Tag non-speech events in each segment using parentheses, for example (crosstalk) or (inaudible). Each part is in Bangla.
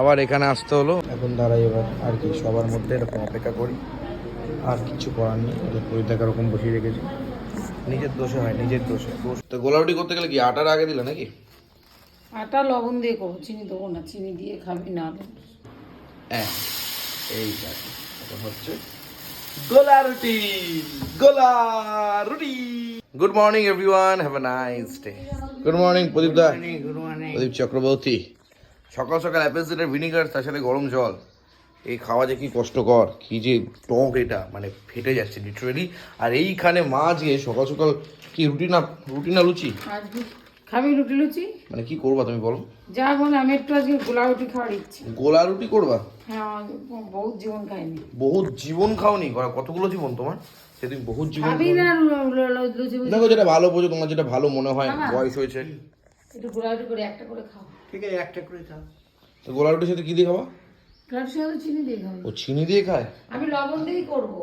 আবার এখানে আসতে হলো। এখন দাঁড়াই এবার আর কি সবার মধ্যে এরকম অপেক্ষা করি। আর কিছু করার নেই ওদের পরিত্যাগ এরকম বসিয়ে রেখেছি। নিজের দোষে হয় নিজের দোষে। দোষ তো গোলাউটি করতে গেলে কি আটার আগে দিলে নাকি? আটা লবণ দিয়ে করব চিনি দেবো না চিনি দিয়ে খাবি না হ্যাঁ এই এখন হচ্ছে গোলা রুটি গোলা রুটি good morning everyone have a nice day good morning Pradip da Pradip Chakraborty সকাল সকাল অ্যাপেল সিডার ভিনিগার তার সাথে গরম জল। এই খাওয়া যে কি কষ্টকর কি যে টক এটা মানে ফেটে যাচ্ছে লিটারেলি আর এইখানে মা যে সকাল সকাল কি রুটি না রুটি না লুচি? খাবি রুটি লুচি? মানে কি করবা তুমি বলো? যা বলে আমি একটু আজকে গোলা রুটি খাওয়ার ইচ্ছে। গোলা রুটি করবা? হ্যাঁ বহুত জীবন খাইনি। বহুত জীবন খাওনি? কতগুলো জীবন তোমার? সে তুমি বহুত জীবন? দেখো যেটা ভালো বোঝো তোমার যেটা ভালো মনে হয় বয়স হয়েছে। একটু গোলা রুটি করে একটা করে খাও। ঠিক আছে একটা করে খাও। তো গোলা রুটির সাথে কি দিয়ে খাবা? গোলার সাথে চিনি দিয়ে খাবি। ও চিনি দিয়ে খায়? আমি লবণ দিয়েই করব।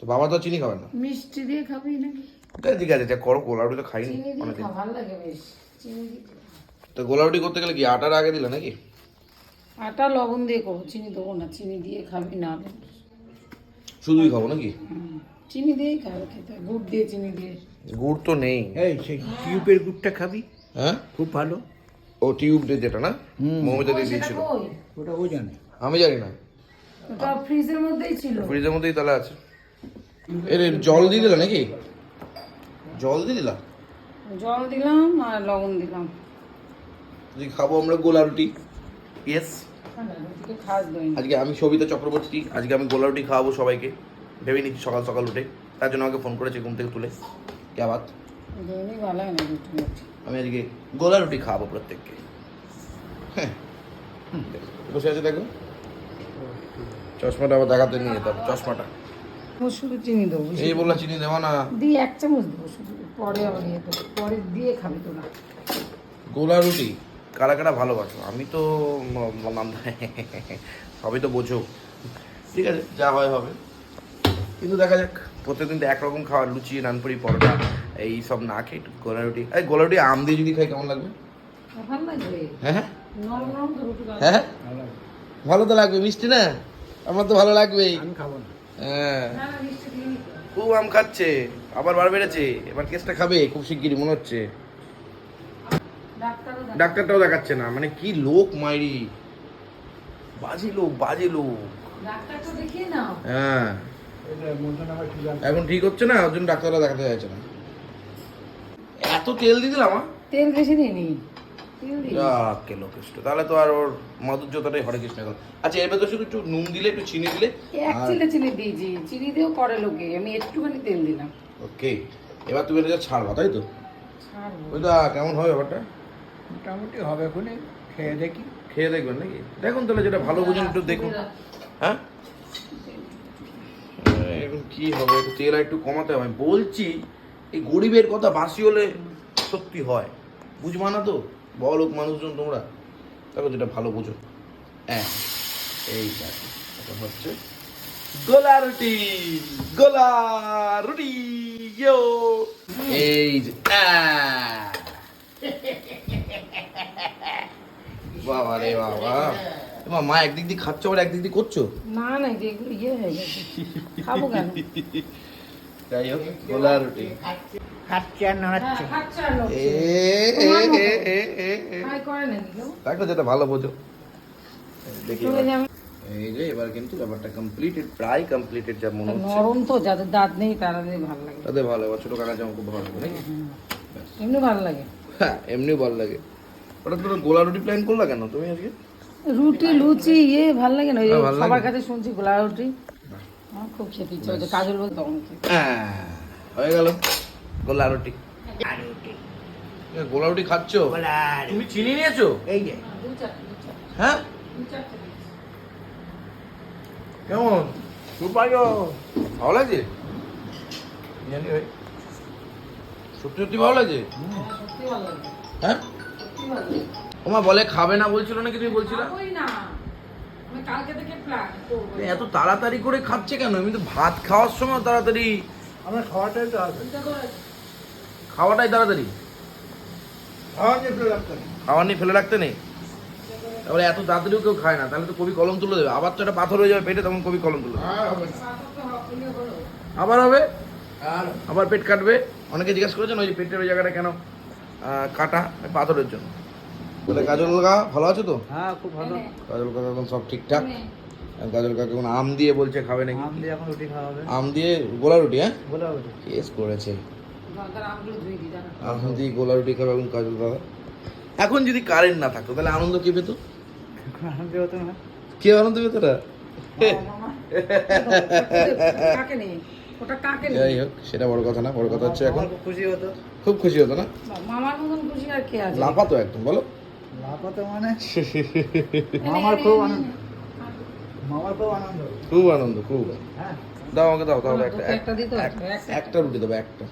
তো বাবা তো চিনি খাবে না। মিষ্টি দিয়ে খাবি নাকি? ঠিক আছে যা করো গোলা রুটি তো খাইনি চিনি দিয়ে ভালো লাগে বেশ। চিনি দিয়ে তো গোলা রুটি করতে গেলে কি আটার আগে দিলে নাকি? আটা লবণ দিয়ে করব চিনি দেবো না চিনি দিয়ে খাবি না। শুধুই খাব নাকি। চিনি দিয়েই খাবে খেতে গুড় দিয়ে চিনি দিয়ে। গুড় তো নেই। এই সেই টিউবের গুড়টা খাবি? হ্যাঁ? খুব ভালো। ও টিউব দিয়ে যেটা না? মমিতা দিয়ে দিয়েছিল? ওটা ও জানে। আমি জানি না। ওটা ফ্রিজের মধ্যেই ছিল। ফ্রিজের মধ্যেই তাহলে আছে। এর জল দিয়ে দিলা নাকি? জল দিয়ে দিলা? জল দিলাম আর লবণ দিলাম। যদি খাব আমরা গোলা রুটি। ইয়েস দই না। আজকে আমি সবিতা চক্রবর্তী আজকে আমি গোলা রুটি খাওয়াবো সবাইকে। ভেবে নিচ্ছি সকাল সকাল উঠে। তার জন্য আমাকে ফোন করেছে ঘুম থেকে তুলে। কে বাত না। আমি আজকে গোলা রুটি খাওয়াবো প্রত্যেককে হ্যাঁ বসে আছে দেখো চশমাটা আবার দেখাতে নিয়ে যেতাম চশমাটা শুধু চিনি দেবো। এই বললা চিনি দেওয়া না দিয়ে এক চামচ দেবো শুধু পরে আবার ইয়ে দেবো পরে দিয়ে খাবি গোলা রুটি কারা কারা ভালোবাসো আমি তো সবই তো বোঝো ঠিক আছে যা হয় হবে কিন্তু দেখা যাক প্রত্যেকদিন তো একরকম খাওয়া লুচি নানপুরি পরোটা এই সব না খেয়ে একটু গোলা রুটি। এই গোলা রুটি আম দিয়ে যদি খাই কেমন লাগবে? ভালো লাগবে। হ্যাঁ হ্যাঁ। নরম নরম তো ভালো হ্যাঁ ভালো তো লাগবে মিষ্টি না? আমার তো ভালো লাগবেই। আমি খাব না। হ্যাঁ। না না মিষ্টি দিই খুব আম খাচ্ছে আবার বার বেড়েছে। এবার কেসটা খাবে খুব শিগগিরই মনে হচ্ছে। ডাক্তারটাও দেখাচ্ছে না মানে কি লোক মাইরি। বাজে লোক বাজে লোক। ডাক্তার তো দেখিয়ে নাও। হ্যাঁ। এখন ঠিক হচ্ছে না ওর জন্য ডাক্তাররা দেখাতে যাচ্ছে না। তেল দিয়ে দিলাম? তেল বেশি দিই নি তেল দিই যাকে লোকেষ্ট। তাহলে তো আর ওর মাধুর্যতাটাই হরে কৃষ্ণ গেল আচ্ছা এর ভেতর শুধু একটু নুন দিলে একটু চিনি দিলে? এক চিলে চিনি দিয়েছি। চিনি দিয়েও করে লোকে। আমি একটুখানি তেল দিলাম। ওকে এবার তুমি এটা ছাড়বা তাই তো? ছাড়বো। ওইটা কেমন হবে ব্যাপারটা? মোটামুটি হবে খুনি খেয়ে দেখি। খেয়ে দেখবেন নাকি? দেখুন তাহলে যেটা ভালো বুঝুন একটু দেখুন। হ্যাঁ? এখন কি হবে? একটু তেল আর একটু কমাতে হবে। বলছি এই গরিবের কথা বাসি হলে সত্যি হয়। বুঝবা না তো? বড় মানুষজন তোমরা। দেখো যেটা ভালো বুঝো। হ্যাঁ এই দেখো হচ্ছে গোলা রুটি গোলা রুটি ইয়ো। এই যে! বাবা রে বাবা। এমা মা একদিক দিয়ে খাচ্ছ আবার একদিক দিয়ে করছ? না না যেগুলো ইয়ে হয়ে গেছে। খাব কেন? যাই হোক গোলা রুটি। খাচ্ছে আর নাড়াচ্ছে হ্যাঁ? দেখো যেটা ভালো বোঝো। দেখি এবার। এই যে এবার কিন্তু ব্যাপারটা কমপ্লিটেড প্রায় কমপ্লিটেড যা মনে হচ্ছে। নরম তো যাদের দাঁত নেই ভালো লাগে। তাদের ভালো ছোট কাকা খুব ভালো লাগে নাকি? এমনি ভালো লাগে। হ্যাঁ এমনি ভালো লাগে। ওটা তো গোলা রুটি প্ল্যান করলা কেন তুমি আজকে? রুটি লুচি ইয়ে ভালো লাগে না হ্যাঁ, ভালো লাগে। সবার কাছে শুনছি গোলা রুটি। আমার খুব খেতে ইচ্ছে হচ্ছে কাজল বলতে হ্যাঁ, হয়ে গেল। গোলা রুটি। গোলা রুটি। খাচ্ছ? তুমি চিনি নিয়েছো? এই যে। হ্যাঁ দিয়েছি। কেমন? খুব ভালো ভালো লাগছে? জানি ভাই সত্যি সত্যি ভালো লাগছে? হ্যাঁ, হ্যাঁ? সত্যি ভালো লাগে ওমা বলে খাবে না বলছিল নাকি তুমি বলছিলা? খাবোই না। আমি কালকে থেকে প্ল্যান করব। এত তাড়াতাড়ি করে খাচ্ছে কেন? আমি তো ভাত খাওয়ার সময় তাড়াতাড়ি। আমার খাওয়াটাই তো খাওয়াটাই তাড়াতাড়ি। খাওয়ার নিয়ে ফেলে রাখতে নেই? তারপরে এত তাড়াতাড়িও কেউ খায় না তাহলে তো কবি কলম তুলে দেবে। আবার তো একটা পাথর হয়ে যাবে পেটে তখন কবি কলম তুলে আবার হবে? আর আবার পেট কাটবে? অনেকে জিজ্ঞেস করেছেন ওই যে পেটের ওই জায়গাটা কেন কাটা পাথরের জন্য? বলে কাজল কাকা ভালো আছো তো? হ্যাঁ খুব ভালো। কাজল কাকা এখন সব ঠিকঠাক? আর কাজল কাকা এখন আম দিয়ে বলছে খাবে নাকি? আম দিয়ে এখন রুটি খাওয়া হবে। আম দিয়ে গোলা রুটি হ্যাঁ? বলে হবে কেস করেছে। জানো আম গোলা রুটি খাবে এখন কাজল কাকা এখন যদি কারেন্ট না থাকতো তাহলে আনন্দ কে পেতো? আনন্দ হতো না। কে আনন্দ পেতো না? কাকে নেই ওটা কাকে যাই হোক সেটা বড় কথা না বড় কথা হচ্ছে এখন। খুব খুশি হতো। খুব খুশি হতো না? মামার মতন খুশি আর কে আছে? লাফাতো একদম বলো। লাফাতে মানে? মামার খুব আনন্দ। মামার খুব আনন্দ। খুব আনন্দ খুব হ্যাঁ। দাও আমাকে দাও তাহলে একটা একটা দিতে একটা? একটা রুটি দেবো একটা।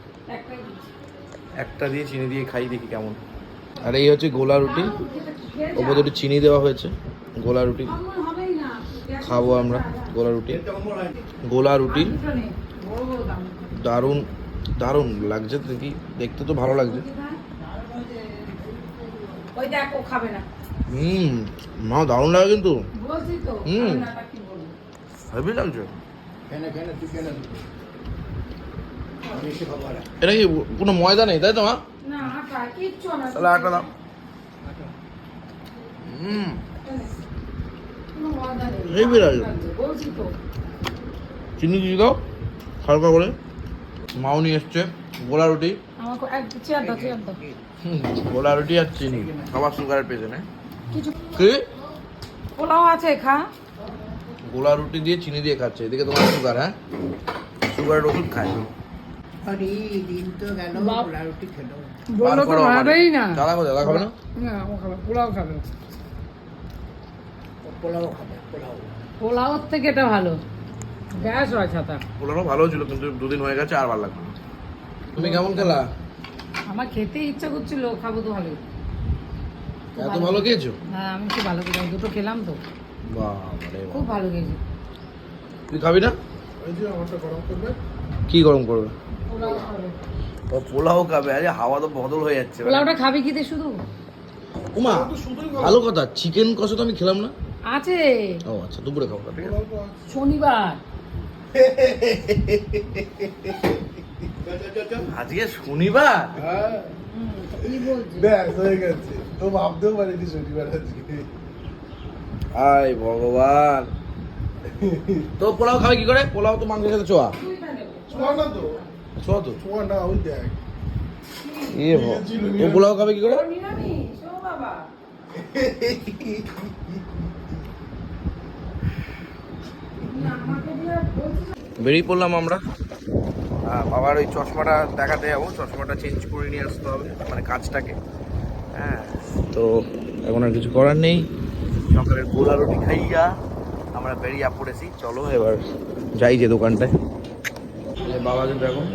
একটা দিয়ে চিনি দিয়ে খাই দেখি কেমন। আর এই হচ্ছে গোলা রুটি। ওপরে একটু চিনি দেওয়া হয়েছে গোলা রুটি। খাব আমরা গোলা রুটি। গোলা রুটি। দুটো দারুণ দারুণ লাগছে দেখি দেখতে তো ভালো লাগছে। হুম মা দারুণ লাগে কিন্তু। হুম। খাবে না, তা কি বলব? হেভি লাগছে। এটা কি কোনো ময়দা নেই তাই তো মা? তাহলে আটা দাও। হুম। চিনি দিয়ে দাও হালকা করে। মাও নিয়ে এসছে গোলা রুটি। গোলা রুটি আর চিনি সবার সুগারের পেছনে। কি? পোলাও আছে খা। গোলা রুটি দিয়ে চিনি দিয়ে খাচ্ছে। এদিকে তোমার সুগার হ্যাঁ? সুগারের ওষুধ খায়। আরে দিন তো গেল পোলা রুটি খেলো। বলল তো খাবেই না। দাদা কোথায় দাদা না? না ও খাবে পোলাও খাবে। পোলাও পোলাও। পোলাওর থেকে এটা ভালো। গ্যাস হয় ছাতা। পোলাও ভালো ছিল কিন্তু দুদিন হয়ে গেছে আর ভালো লাগবে না। তুমি কেমন খেলা? আমার খেতে ইচ্ছা করছিল খাব তো ভালো এত ভালো খেয়েছো? হ্যাঁ আমি খুব ভালো খেলাম দুটো খেলাম তো। খুব বাবা। ভালো খেয়েছি। তুই খাবি না? ওই যে আমারটা গরম করবে। কি গরম করবে? ও পোলাও খাবে আরে হাওয়া তো বদল হয়ে যাচ্ছে। পোলাওটা খাবি কি শুধু? উমা ভালো কথা চিকেন কষা তো আমি খেলাম না। আছে। ও আচ্ছা দুপুরে খাব। শনিবার। আজকে শনিবার? হ্যাঁ। কি বলছিস ব্যাস হয়ে গেছে। তো ভাবতেও পারিনি শনিবার আজকে। আয় ভগবান। (laughs) তো পোলাও খাবে কি করে? পোলাও তো মাংসের সাথে চোয়া না তো। চোয়া তো? ছোঁয়া না ওই দেখ। এ ভ- তো পোলাও খাবে কি করে? বেরিয়ে পড়লাম আমরা। আহ, বাবার ওই চশমাটা দেখাতে যাব। চশমাটা চেঞ্জ করে নিয়ে আসতে হবে মানে কাজটাকে। হ্যাঁ। তো এখন আর কিছু করার নেই। সকালের গোলা রুটি খাইয়া আমরা বেরিয়ে পড়েছি। চলো এবার যাই যে দোকানটায়। বাবা কিন্তু এখন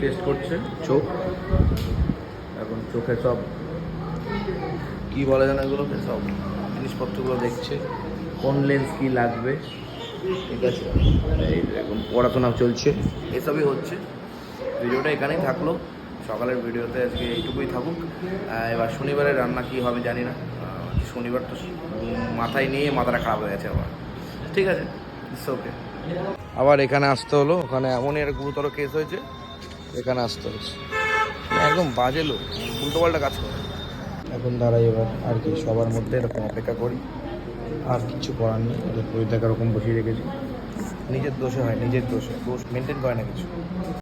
টেস্ট করছে চোখ। এখন চোখে সব কি বলে যেন এগুলোকে? সব জিনিসপত্রগুলো দেখছে। কোন লেন্স কি লাগবে? ঠিক আছে। এই এখন পড়াশোনা চলছে। এসবই হচ্ছে। ভিডিওটা এখানেই থাকল। সকালের ভিডিওতে আজকে এইটুকুই থাকুক। এবার শনিবারে রান্না কি হবে জানি না। শনিবার তো মাথায় নিয়ে মাথাটা খারাপ হয়ে গেছে আমার। ঠিক আছে ওকে আবার এখানে আসতে হলো, ওখানে এমনই একটা গুরুতর কেস হয়েছে, এখানে আসতে হচ্ছে মানে একদম বাজে লোক উল্টো পাল্টা কাজ করে। এখন দাঁড়াই এবার, আর কি, সবার মধ্যে এরকম অপেক্ষা করি, আর কিছু করার নেই, ওদের পরিত্যাগ এরকম বসিয়ে রেখেছি। নিজের দোষে হয়, নিজের দোষে, দোষ মেনটেন করে না কিছু।